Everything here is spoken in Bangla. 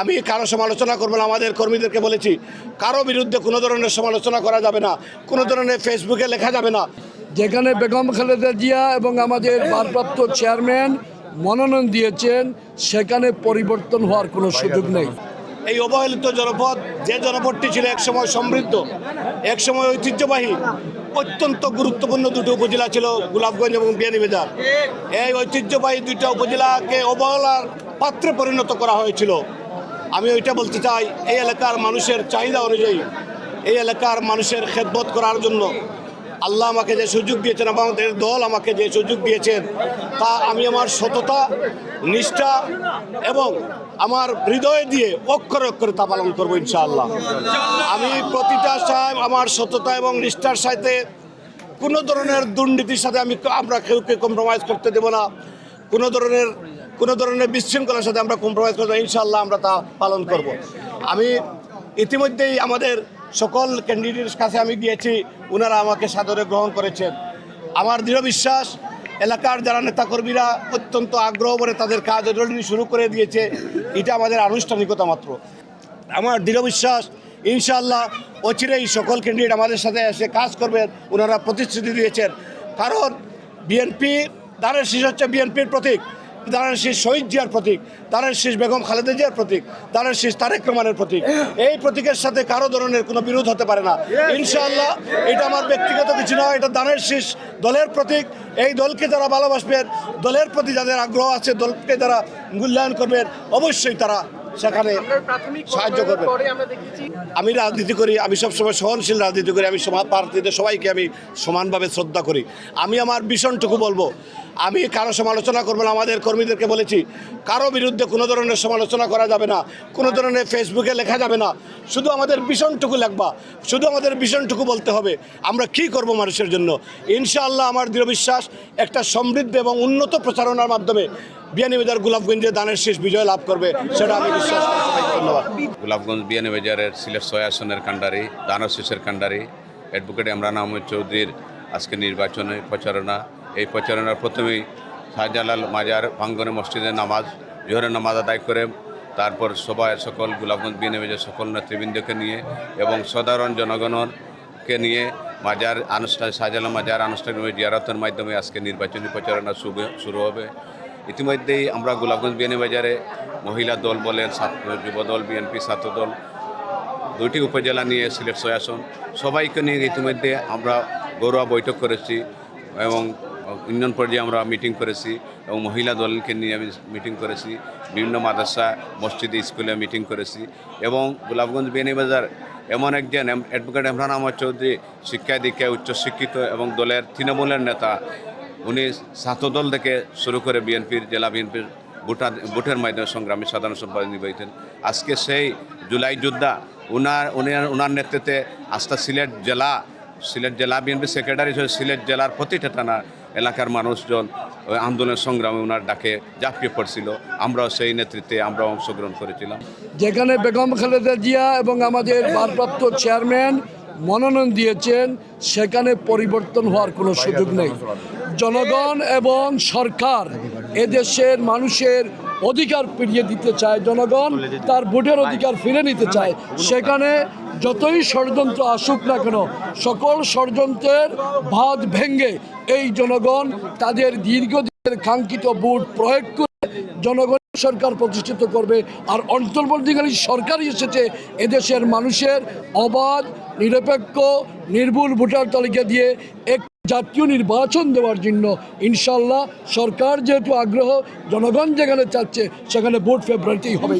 আমি কারও সমালোচনা করব না আমাদের কর্মীদেরকে বলেছি কারও বিরুদ্ধে কোনো ধরনের সমালোচনা করা যাবে না কোনো ধরনের ফেসবুকে লেখা যাবে না। যেখানে বেগম খালেদা জিয়া এবং আমাদের ভারপ্রাপ্ত চেয়ারম্যান মনোনয়ন দিয়েছেন সেখানে পরিবর্তন হওয়ার কোনো সুযোগ নেই। এই অবহেলিত জনপদ যে জনপদটি ছিল একসময় সমৃদ্ধ একসময় ঐতিহ্যবাহী অত্যন্ত গুরুত্বপূর্ণ দুটো উপজেলা ছিল গোলাপগঞ্জ এবং বিয়ানীবাজার এই ঐতিহ্যবাহী দুইটা উপজেলাকে অবহেলার পাত্রে পরিণত করা হয়েছিল। আমি ওইটা বলতে চাই, এই এলাকার মানুষের চাহিদা অনুযায়ী, এই এলাকার মানুষের খেদমত করার জন্য আল্লাহ আমাকে যে সুযোগ দিয়েছেন, এবং আমাদের দল আমাকে যে সুযোগ দিয়েছেন, তা আমি আমার সততা, নিষ্ঠা এবং আমার হৃদয় দিয়ে অক্ষরে অক্ষরে তা পালন করব ইনশাআল্লাহ। আমি প্রতিটা সাহেব আমার সততা এবং নিষ্ঠার সাথে কোনো ধরনের দুর্নীতির সাথে আমি আমরা কেউকে কম্প্রোমাইজ করতে দেব না। কোনো ধরনের কোনো ধরনের বিশৃঙ্খলার সাথে আমরা কম্প্রোমাইজ করব ইনশাল্লাহ আমরা তা পালন করব। আমি ইতিমধ্যেই আমাদের সকল ক্যান্ডিডেটের কাছে আমি গিয়েছি ওনারা আমাকে সাদরে গ্রহণ করেছেন। আমার দৃঢ় বিশ্বাস, এলাকার যারা নেতাকর্মীরা অত্যন্ত আগ্রহ করে তাদের কাজ অলরেডি শুরু করে দিয়েছে, এটা আমাদের আনুষ্ঠানিকতা মাত্র। আমার দৃঢ় বিশ্বাস, ইনশাআল্লাহ অচিরেই সকল ক্যান্ডিডেট আমাদের সাথে এসে কাজ করবেন ওনারা প্রতিশ্রুতি দিয়েছেন। কারণ বিএনপি দানের শীষ হচ্ছে বিএনপির প্রতীক। দানের শীষ শহীদ জিয়ার প্রতীক দানের শেষ বেগম খালেদা জিয়ার প্রতীক দানের শেষ তারেক রহমানের প্রতীক। এই প্রতীকের সাথে কারও ধরনের কোনো বিরোধ হতে পারে না। ইনশাআল্লাহ এটা আমার ব্যক্তিগত কিছু নয় এটা দানের শীষ দলের প্রতীক। এই দলকে যারা ভালোবাসবেন দলের প্রতি যাদের আগ্রহ আছে দলকে যারা মূল্যায়ন করবেন অবশ্যই তারা সেখানে সাহায্য করবে। আমি রাজনীতি করি আমি সবসময় সহনশীল রাজনীতি করি আমি সমাজ প্রার্থীদের সবাইকে আমি সমানভাবে শ্রদ্ধা করি। আমি আমার ভীষণটুকু বলব আমি কারও সমালোচনা করব না, আমাদের কর্মীদেরকে বলেছি, কারও বিরুদ্ধে কোনো ধরনের সমালোচনা করা যাবে না, কোনো ধরনের ফেসবুকে লেখা যাবে না, শুধু আমাদের ভীষণটুকু লেখবা, শুধু আমাদের ভীষণটুকু বলতে হবে, আমরা কি করব মানুষের জন্য? ইনশাআল্লাহ আমার দৃঢ় বিশ্বাস, একটা সমৃদ্ধ এবং উন্নত প্রচারণার মাধ্যমে বিয়ানীবাজার গোলাপগঞ্জে দানের শেষ বিজয় লাভ করবে, সেটা আমি বিশ্বাস ধন্যবাদ। গোলাপগঞ্জ বিয়ানীবাজারের সিলেট ছয় আসনের কাণ্ডারি দানশীষের কাণ্ডারি অ্যাডভোকেট ইমরান আহমদ চৌধুরীর, আজকে নির্বাচনে প্রচারণা এই প্রচারণার প্রথমেই শাহজালাল মাজার প্রাঙ্গনে মসজিদে নামাজ, জোহরের নামাজ আদায় করে, তারপর সবাই সকল গোলাপগঞ্জ বিয়ানীবাজার সকল নেতৃবৃন্দকে নিয়ে এবং সাধারণ জনগণকে নিয়ে মাজার আনুষ্ঠান শাহজালাল মাজার আনুষ্ঠানিক জিয়ারতের মাধ্যমে আজকে নির্বাচনী প্রচারণা শুরু- হবে। ইতিমধ্যেই আমরা গোলাপগঞ্জ বিয়ানীবাজারে মহিলা দল বলেন, ছাত্র যুবদল বিএনপি ছাত্রদল দুইটি উপজেলা নিয়ে সিলেট ছয় আসন সবাইকে নিয়ে ইতিমধ্যে আমরা গৌরব বৈঠক করেছি এবং ইউনিয়ন পর্যায়ে আমরা মিটিং করেছি এবং মহিলা দলকে নিয়ে আমি মিটিং করেছি, বিভিন্ন মাদ্রাসা, মসজিদে, স্কুলে মিটিং করেছি এবং গোলাপগঞ্জ বিয়ানীবাজার এমন একজন অ্যাডভোকেট ইমরান আহমদ চৌধুরী, শিক্ষা দীক্ষায় উচ্চশিক্ষিত এবং দলের তৃণমূলের নেতা, উনি ছাত্রদল থেকে শুরু করে বিএনপির, জেলা বিএনপির ভোটার, ভোটের মাধ্যমে সংগ্রামী সাধারণ সম্পাদক নির্বাহিতেন আজকে সেই জুলাই যোদ্ধা, উনার উনার ওনার নেতৃত্বে আস্থা সিলেট জেলা সিলেট জেলা বিএনপি সেক্রেটারি সিলেট জেলার প্রতিটা থানা এলাকার মানুষজন, ওই আন্দোলন সংগ্রামে ওনার ডাকে ঝাঁপিয়ে পড়ছিল। আমরাও সেই নেতৃত্বে আমরা অংশগ্রহণ করেছিলাম। যেখানে বেগম খালেদা জিয়া এবং আমাদের ভারপ্রাপ্ত চেয়ারম্যান মনোনয়ন দিয়েছেন, সেখানে পরিবর্তন হওয়ার কোনো সুযোগ নেই। জনগণ এবং সরকার এদেশের মানুষের অধিকার ফিরিয়ে দিতে চায়। জনগণ তার ভোটের অধিকার ফিরে নিতে চায়। সেখানে যতই ষড়যন্ত্র আসুক না কেন, সকল ষড়যন্ত্রের ভাত ভেঙ্গে এই জনগণ তাদের দীর্ঘদিনের কাঙ্ক্ষিত ভোট প্রয়োগ করে জনগণ সরকার প্রতিষ্ঠিত করবে আর অন্তর্বর্তীকালীন সরকারই এসেছে, এদেশের মানুষের অবাধ, নিরপেক্ষ, নির্ভুল ভোটার তালিকা দিয়ে এক জাতীয় নির্বাচন দেওয়ার জন্য ইনশাল্লাহ সরকার যেহেতু আগ্রহ, জনগণ যেখানে চাচ্ছে সেখানে ভোট ফেব্রুয়ারিতেই হবে।